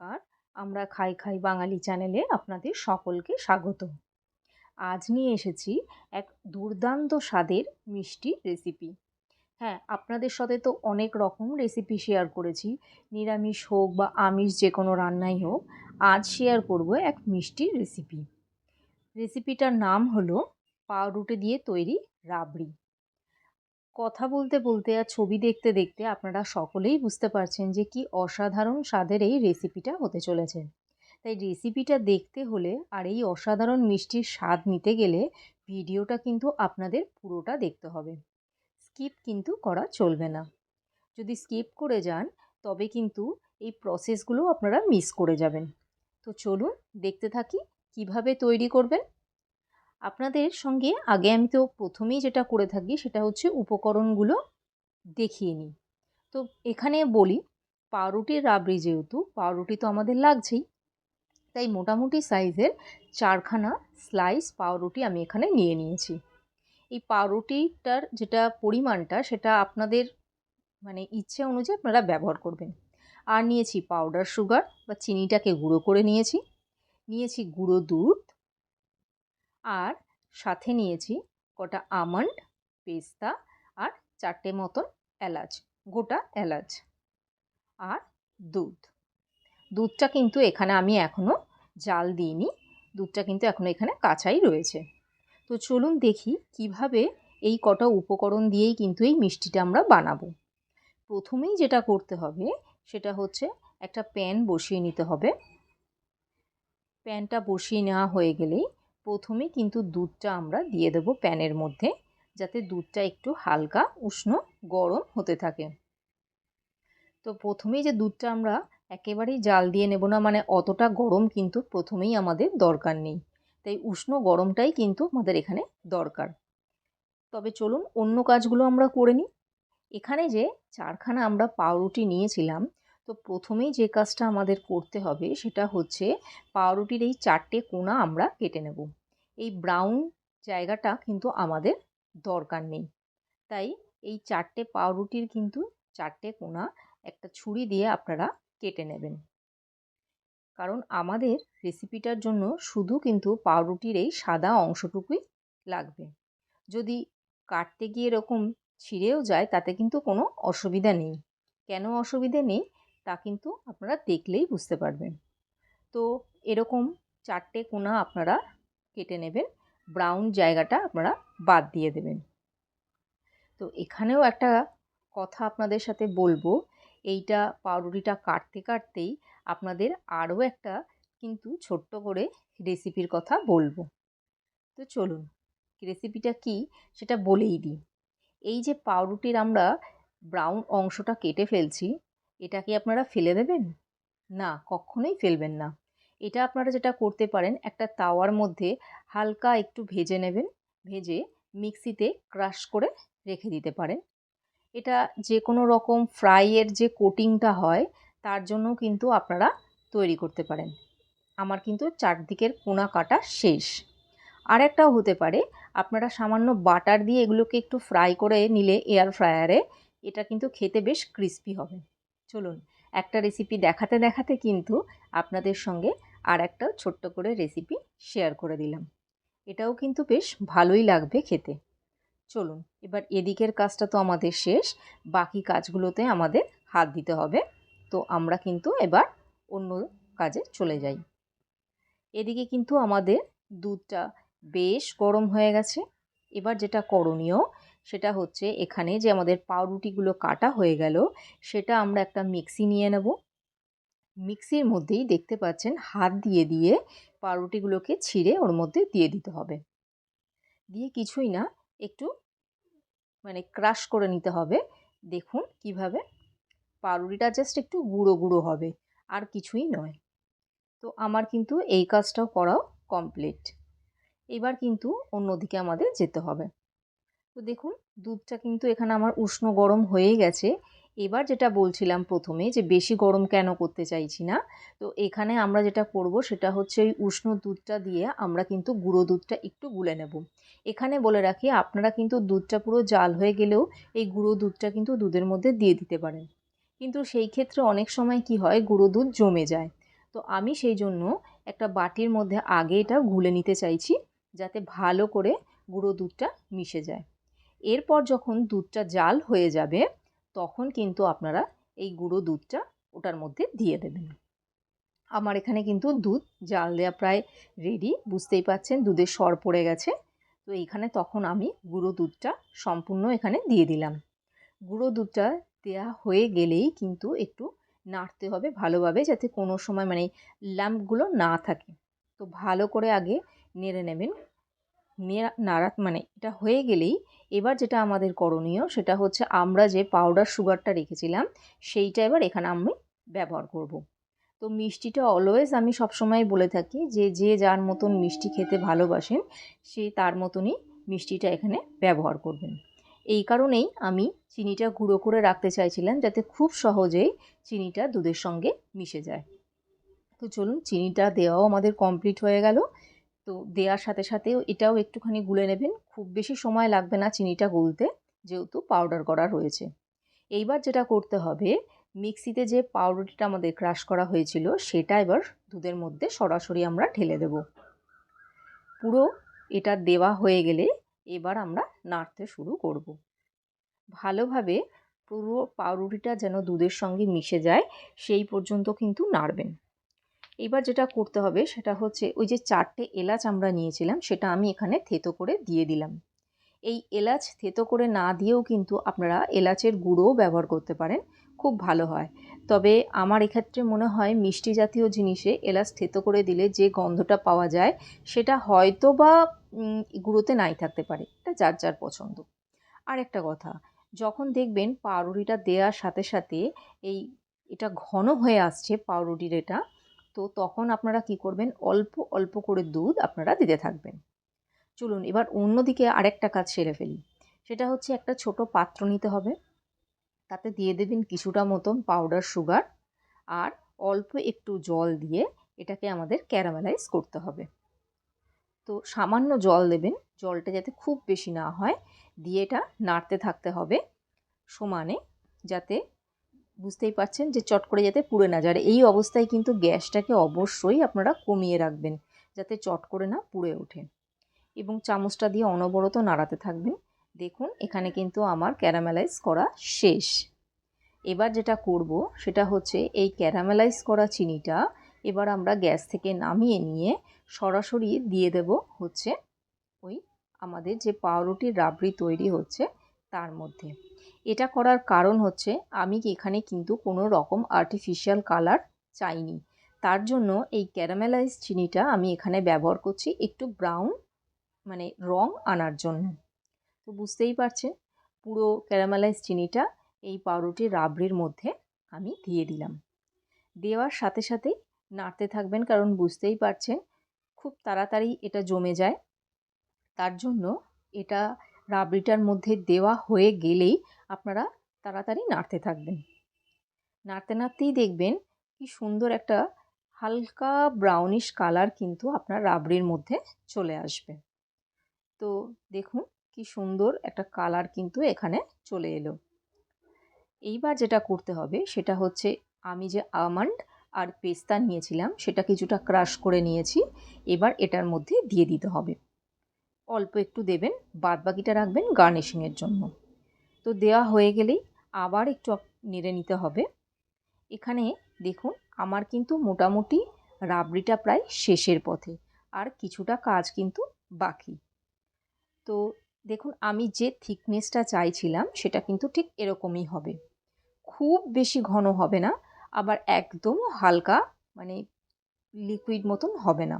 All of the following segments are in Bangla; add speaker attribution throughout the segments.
Speaker 1: নমস্কার। আমরা খাই খাই বাঙালি চ্যানেলে আপনাদের সকলকে স্বাগত। আজ নিয়ে এসেছি এক দুর্দান্ত স্বাদের মিষ্টি রেসিপি হ্যাঁ আপনাদের সাথে তো অনেক রকম রেসিপি শেয়ার করেছি। নিরামিষ হোক বা আমিষ যে কোনো রান্নাই হোক, আজ শেয়ার করব এক মিষ্টি রেসিপি রেসিপিটার নাম হলো পাউরুটি দিয়ে তৈরি রাবড়ি। কথা বলতে বলতে আর ছবি দেখতে দেখতে আপনারা সকলেই বুঝতে পারছেন যে কি অসাধারণ স্বাদের এই রেসিপিটা হতে চলেছে। তাই রেসিপিটা দেখতে হলে আর এই অসাধারণ মিষ্টির স্বাদ নিতে গেলে ভিডিওটা কিন্তু আপনাদের পুরোটা দেখতে হবে। স্কিপ কিন্তু করা চলবে না। যদি স্কিপ করে যান, তবে কিন্তু এই প্রসেসগুলো আপনারা মিস করে যাবেন। তো চলুন দেখতে থাকি কীভাবে তৈরি করবেন। আপনাদের সঙ্গে আগে আমি তো প্রথমেই যেটা করে থাকি সেটা হচ্ছে উপকরণগুলো দেখিয়ে নিই। তো এখানে বলি, পাউরুটির রাবড়ি যেহেতু, পাউরুটি তো আমাদের লাগছেই। তাই মোটামুটি সাইজের চারখানা স্লাইস পাউরুটি আমি এখানে নিয়ে নিয়েছি। এই পাউরুটিটার যেটা পরিমাণটা সেটা আপনাদের মানে ইচ্ছে অনুযায়ী আপনারা ব্যবহার করবেন। আর নিয়েছি পাউডার সুগার বা চিনিটাকে গুঁড়ো করে নিয়েছি। নিয়েছি গুঁড়ো দুধ আর সাথে নিয়েছি কটা আমন্ড, পেস্তা আর চারটে মতন এলাচ, গোটা এলাচ আর দুধ। দুধটা কিন্তু এখানে আমি এখনও জাল দিইনি, দুধটা কিন্তু এখনও এখানে কাঁচাই রয়েছে। তো চলুন দেখি কীভাবে এই কটা উপকরণ দিয়েই কিন্তু এই মিষ্টিটা আমরা বানাবো। প্রথমেই যেটা করতে হবে সেটা হচ্ছে একটা প্যান বসিয়ে নিতে হবে। প্যানটা বসিয়ে নেওয়া হয়ে গেলেই প্রথমে কিন্তু দুধটা আমরা দিয়ে দেবো প্যানের মধ্যে, যাতে দুধটা একটু হালকা, উষ্ণ, গরম হতে থাকে। তো প্রথমেই যে দুধটা আমরা একেবারেই জাল দিয়ে নেব না মানে অতটা গরম কিন্তু প্রথমেই আমাদের দরকার নেই। তাই উষ্ণ গরমটাই কিন্তু আমাদের এখানে দরকার। তবে চলুন অন্য কাজগুলো আমরা করে নিই। এখানে যে চারখানা আমরা পাউরুটি নিয়েছিলাম, তো প্রথমেই যে কাজটা আমাদের করতে হবে সেটা হচ্ছে পাউরুটির এই চারটে কোনা আমরা কেটে নেব। এই ব্রাউন জায়গাটা কিন্তু আমাদের দরকার নেই। তাই এই চারটে পাউরুটির কিন্তু চারটে কোনা একটা ছুরি দিয়ে আপনারা কেটে নেবেন। কারণ আমাদের রেসিপিটার জন্য শুধু কিন্তু পাউরুটির এই সাদা অংশটুকুই লাগবে। যদি কাটতে গিয়ে এরকম ছিঁড়েও যায়, তাতে কিন্তু কোনো অসুবিধা নেই। কেন অসুবিধে নেই? তা কিন্তু আপনারা দেখলেই বুঝতে পারবেন। তো এরকম চারটে কোনা আপনারা কেটে নেবেন। ব্রাউন জায়গাটা আপনারা বাদ দিয়ে দেবেন। তো এখানেও একটা কথা আপনাদের সাথে বলব, এইটা পাউরুটিটা কাটতে কাটতেই আপনাদের আরও একটা কিন্তু ছোট্ট করে রেসিপির কথা বলব। তো চলুন রেসিপিটা কি সেটা বলেই দিই। এই যে পাউরুটির আমরা ব্রাউন অংশটা কেটে ফেলছি এটা কি আপনারা ফেলে দেবেন? না, কখনোই ফেলবেন না। এটা আপনারা যেটা করতে পারেন, একটা তাওয়ার মধ্যে হালকা একটু ভেজে নেবেন, ভেজে মিক্সিতে ক্রাশ করে রেখে দিতে পারেন। এটা যে কোনো রকম ফ্রাইয়ের যে কোটিংটা হয়, তার জন্য কিন্তু আপনারা তৈরি করতে পারেন। আমার কিন্তু চারদিকের কোনা কাটা শেষ। আর একটাও হতে পারে, আপনারা সামান্য বাটার দিয়ে এগুলোকে একটু ফ্রাই করে নিলে এয়ার ফ্রায়ারে, এটা কিন্তু খেতে বেশ ক্রিস্পি হবে। চলুন, একটা রেসিপি দেখাতে দেখাতে কিন্তু আপনাদের সঙ্গে আর একটা ছোট্ট করে রেসিপি শেয়ার করে দিলাম। এটাও কিন্তু বেশ ভালোই লাগবে খেতে। চলুন, এবার এদিকের কাজটা তো আমাদের শেষ। বাকি কাজগুলোতে আমাদের হাত দিতে হবে। তো আমরা কিন্তু এবার অন্য কাজে চলে যাই। এদিকে কিন্তু আমাদের দুধটা বেশ গরম হয়ে গেছে। এবার যেটা করণীয়, সেটা হচ্ছে এখানে যে আমাদের পাউরুটিগুলো কাটা হয়ে গেল, সেটা আমরা একটা মিক্সি নিয়ে নেব। মিক্সির মধ্যেই দেখতে পাচ্ছেন হাত দিয়ে দিয়ে পাউরুটিগুলোকে ছিঁড়ে ওর মধ্যে দিয়ে দিতে হবে। দিয়ে কিছুই না, একটু মানে ক্রাশ করে নিতে হবে। দেখুন কীভাবে পাউরুটিটা জাস্ট একটু গুঁড়ো গুঁড়ো হবে, আর কিছুই নয়। তো আমার কিন্তু এই কাজটাও করাও কমপ্লিট এবার কিন্তু অন্যদিকে আমাদের যেতে হবে। তো দেখুন, দুধটা কিন্তু এখানে আমার উষ্ণ গরম হয়ে গেছে। এবার যেটা বলছিলাম প্রথমে যে বেশি গরম কেন করতে চাইছি না, তো এখানে আমরা যেটা করব সেটা হচ্ছে ওই উষ্ণ দুধটা দিয়ে আমরা কিন্তু গুঁড়ো দুধটা একটু গুলে নেব। এখানে বলে রাখি আপনারা কিন্তু দুধটা পুরো জাল হয়ে গেলেও এই গুঁড়ো দুধটা কিন্তু দুধের মধ্যে দিয়ে দিতে পারেন। কিন্তু সেই ক্ষেত্রে অনেক সময় কি হয় গুঁড়ো দুধ জমে যায়। তো আমি সেই জন্য একটা বাটির মধ্যে আগে এটা গুলে নিতে চাইছি যাতে ভালো করে গুঁড়ো দুধটা মিশে যায়। এরপর যখন দুধটা জাল হয়ে যাবে তখন কিন্তু আপনারা এই গুঁড়ো দুধটা ওটার মধ্যে দিয়ে দেবেন। আমার এখানে কিন্তু দুধ, জাল দেওয়া প্রায় রেডি বুঝতেই পাচ্ছেন দুধের সর পড়ে গেছে। তো এইখানে তখন আমি গুঁড়ো দুধটা সম্পূর্ণ এখানে দিয়ে দিলাম। গুঁড়ো দুধটা দেওয়া হয়ে গেলেই কিন্তু একটু নাড়তে হবে ভালোভাবে যাতে কোনো সময় মানে ল্যাম্পগুলো না থাকে। তো ভালো করে আগে নেড়ে নেবেন। নাড়া মানে এটা হয়ে গেলেই এবার যেটা আমাদের করণীয় সেটা হচ্ছে আমরা যে পাউডার সুগারটা রেখেছিলাম, সেইটা এবার এখানে আমি ব্যবহার করব। তো মিষ্টিটা অলওয়েজ আমি সবসময় বলে থাকি যে যে যার মতন মিষ্টি খেতে ভালোবাসেন, সে তার মতনই মিষ্টিটা এখানে ব্যবহার করবেন। এই কারণেই আমি চিনিটা গুঁড়ো করে রাখতে চাইছিলাম যাতে খুব সহজেই চিনিটা দুধের সঙ্গে মিশে যায়। তো চলুন, চিনিটা দেওয়াও আমাদের কমপ্লিট হয়ে গেল। তো দেওয়ার সাথে সাথেও এটাও একটুখানি গুলে নেবেন। খুব বেশি সময় লাগবে না চিনিটা গুলতে, যেহেতু পাউডার করা রয়েছে। এইবার যেটা করতে হবে, মিক্সিতে যে পাউরুটিটা আমাদের ক্রাশ করা হয়েছিল, সেটা এবার দুধের মধ্যে সরাসরি আমরা ঢেলে দেব। পুরো এটা দেওয়া হয়ে গেলে এবার আমরা নাড়তে শুরু করব। ভালোভাবে পুরো পাউরুটিটা যেন দুধের সঙ্গে মিশে যায়, সেই পর্যন্ত কিন্তু নাড়বেন। এবার যেটা করতে হবে সেটা হচ্ছে ওই যে চারটে এলাচ আমরা নিয়েছিলাম, সেটা আমি এখানে থেতো করে দিয়ে দিলাম। এই এলাচ থেতো করে না দিয়েও কিন্তু আপনারা এলাচের গুঁড়োও ব্যবহার করতে পারেন, খুব ভালো হয়। তবে আমার এক্ষেত্রে মনে হয় মিষ্টি জাতীয় জিনিসে এলাচ থেতো করে দিলে যে গন্ধটা পাওয়া যায়, সেটা হয়তো বা গুঁড়োতে নাই থাকতে পারে, এটা যার যার পছন্দ। আর একটা কথা, যখন দেখবেন পাউরুটিটা দেওয়ার সাথে সাথে এই এটা ঘন হয়ে আসছে পাউরুটির এটা তো তখন আপনারা কি করবেন? অল্প অল্প করে দুধ আপনারা দিতে থাকবেন। চলুন এবার অন্যদিকে আরেকটা কাজ সেরে ফেলি। সেটা হচ্ছে একটা ছোট পাত্র নিতে হবে। তাতে দিয়ে দেবেন কিছুটা মতন পাউডার সুগার আর অল্প একটু জল দিয়ে এটাকে আমাদের ক্যারামেলাইজ করতে হবে। তো সামান্য জল দেবেন। জলটা যাতে খুব বেশি না হয়। দিয়ে এটা নাড়তে থাকতে হবে। সমানে যাতে বুঝতেই পারছেন যে চট করে যাতে পুড়ে না যায়। এই অবস্থায় কিন্তু গ্যাসটাকে অবশ্যই আপনারা কমিয়ে রাখবেন, যাতে চট করে না পুড়ে ওঠে। এবং চামচটা দিয়ে অনবরত নাড়াতে থাকবেন। দেখুন, এখানে কিন্তু আমার ক্যারামেলাইজ করা শেষ। এবার যেটা করব, সেটা হচ্ছে এই ক্যারামেলাইজ করা চিনিটা এবার আমরা গ্যাস থেকে নামিয়ে নিয়ে সরাসরি দিয়ে দেব হচ্ছে ওই আমাদের যে পাউরুটির রাবড়ি তৈরি হচ্ছে তার মধ্যে। এটা করার কারণ হচ্ছে, আমি এখানে কিন্তু কোনো রকম আর্টিফিশিয়াল কালার চাইনি। তার জন্য এই ক্যারামেলাইজ চিনিটা আমি এখানে ব্যবহার করছি একটু ব্রাউন মানে রং আনার জন্য। তো বুঝতেই পারছেন, পুরো ক্যারামেলাইজ চিনিটা এই পাউরুটি রাবড়ির মধ্যে আমি দিয়ে দিলাম। দেওয়ার সাথে সাথেই নাড়তে থাকবেন কারণ বুঝতেই পারছেন, খুব তাড়াতাড়ি এটা জমে যায়। তার জন্য এটা রাবড়িটার মধ্যে দেওয়া হয়ে গেলেই আপনারা তাড়াতাড়ি নাড়তে থাকবেন। নাড়তে নাড়তেই দেখবেন কি সুন্দর একটা হালকা ব্রাউনিশ কালার কিন্তু আপনার রাবড়ির মধ্যে চলে আসবে। তো দেখুন কি সুন্দর একটা কালার কিন্তু এখানে চলে এলো। এইবার যেটা করতে হবে সেটা হচ্ছে আমি যে আমন্ড আর পেস্তা নিয়েছিলাম সেটা কিছুটা ক্রাশ করে নিয়েছি। এবার এটার মধ্যে দিয়ে দিতে হবে। অল্প একটু দেবেন বাদ বাকিটা রাখবেন গার্নিশিংয়ের জন্য। তো দেওয়া হয়ে গেলেই আবার একটু নেড়ে নিতে হবে। এখানে দেখুন, আমার কিন্তু মোটামুটি রাবড়িটা প্রায় শেষের পথে, আর কিছুটা কাজ কিন্তু বাকি। তো দেখুন, আমি যে থিকনেসটা চাইছিলাম, সেটা কিন্তু ঠিক এরকমই হবে। খুব বেশি ঘন হবে না, আবার একদম হালকা মানে লিকুইড মতন হবে না।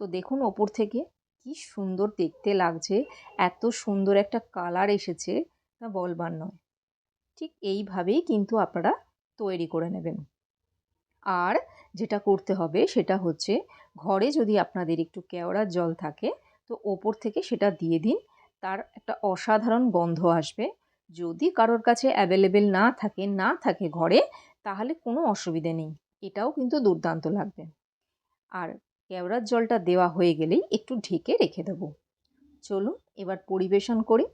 Speaker 1: তো দেখুন, ওপর থেকে কি সুন্দর দেখতে লাগছে। এত সুন্দর একটা কালার এসেছে। তা বলবার নয়। ঠিক এইভাবেই কিন্তু আপনারা তৈরি করে নেবেন। আর যেটা করতে হবে সেটা হচ্ছে, ঘরে যদি আপনাদের একটু কেওড়ার জল থাকে, তো ওপর থেকে সেটা দিয়ে দিন। তার একটা অসাধারণ গন্ধ আসবে। যদি কারোর কাছে অ্যাভেলেবেল না থাকে না থাকে ঘরে, তাহলে কোনো অসুবিধে নেই। এটাও কিন্তু দুর্দান্ত লাগবে। আর কেওড়ার জলটা দেওয়া হয়ে গেলেই একটু ঢেকে রেখে দেবো। চলুন এবার পরিবেশন করি।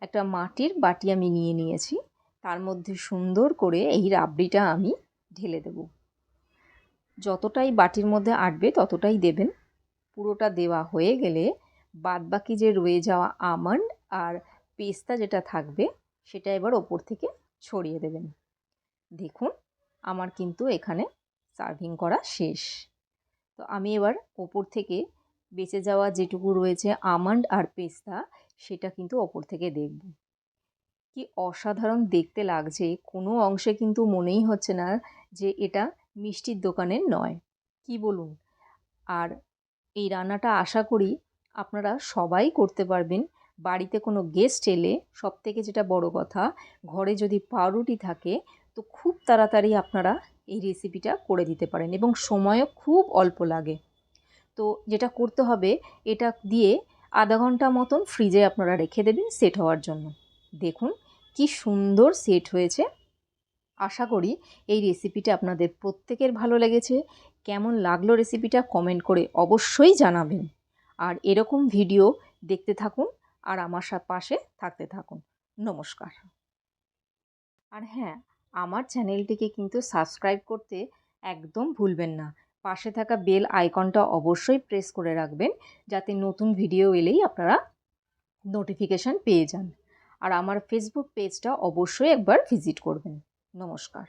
Speaker 1: একটা মাটির বাটি আমি নিয়ে নিয়েছি। তার মধ্যে সুন্দর করে এই রাবড়িটা আমি ঢেলে দেব। যতটাই বাটির মধ্যে আটবে ততটাই দেবেন। পুরোটা দেওয়া হয়ে গেলে বাদবাকি যে রয়ে যাওয়া আমন্ড আর পেস্তা যেটা থাকবে, সেটা এবার ওপর থেকে ছড়িয়ে দেবেন। দেখুন, আমার কিন্তু এখানে সার্ভিং করা শেষ। তো আমি এবার ওপর থেকে বেঁচে যাওয়া যেটুকু রয়েছে আমন্ড আর পেস্তা, সেটা কিন্তু ওপর থেকে দেখব। কি অসাধারণ দেখতে লাগছে, কোনো অংশে কিন্তু মনেই হচ্ছে না যে এটা মিষ্টির দোকানের নয়। কি বলুন? আর এই রান্নাটা আশা করি আপনারা সবাই করতে পারবেন। বাড়িতে কোনো গেস্ট এলে সব থেকে যেটা বড় কথা, ঘরে যদি পাউরুটি থাকে, তো খুব তাড়াতাড়ি আপনারা এই রেসিপিটা করে দিতে পারেন এবং সময়ও খুব অল্প লাগে। তো যেটা করতে হবে, এটা দিয়ে আধা ঘণ্টা মতন ফ্রিজে আপনারা রেখে দেবেন সেট হওয়ার জন্য। দেখুন কি সুন্দর সেট হয়েছে। আশা করি এই রেসিপিটা আপনাদের প্রত্যেকের ভালো লেগেছে। কেমন লাগল রেসিপিটা কমেন্ট করে অবশ্যই জানাবেন। আর এরকম ভিডিও দেখতে থাকুন আর আমার পাশে থাকতে থাকুন। নমস্কার। আর হ্যাঁ আমার চ্যানেলটিকে কিন্তু সাবস্ক্রাইব করতে একদম ভুলবেন না। পাশে থাকা বেল আইকনটা অবশ্যই প্রেস করে রাখবেন, যাতে নতুন ভিডিও এলেই আপনারা নোটিফিকেশান পেয়ে যান। আর আমার ফেসবুক পেজটা অবশ্যই একবার ভিজিট করবেন। নমস্কার।